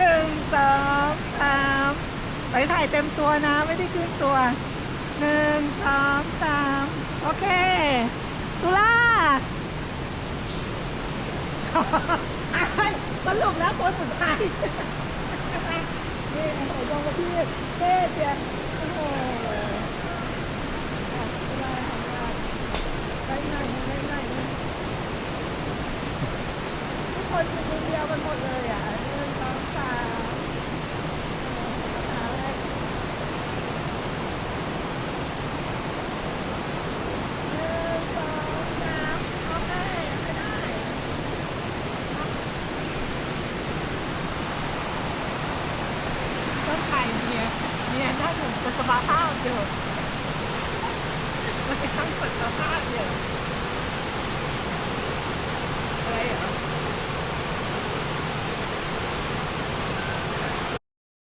หนึ่งสองสามไปถ่ายเต็มตัวนะ ไม่ได้ครึ่งตัวหนึ่งสองสามโอเคตุลาสรุปแล้วคนสุดท้ายนี่โอ้โหยงมาที่เท่เจียโอ้โหไปไหนไปไหนทุกคนอยู่คนเดียวกันหมดเลยอะหนึ่งสองสามเอาเลยหนึ่งสองสามโอเคไปได้ ต้นไผ่เมียเมีย นั่งอยู่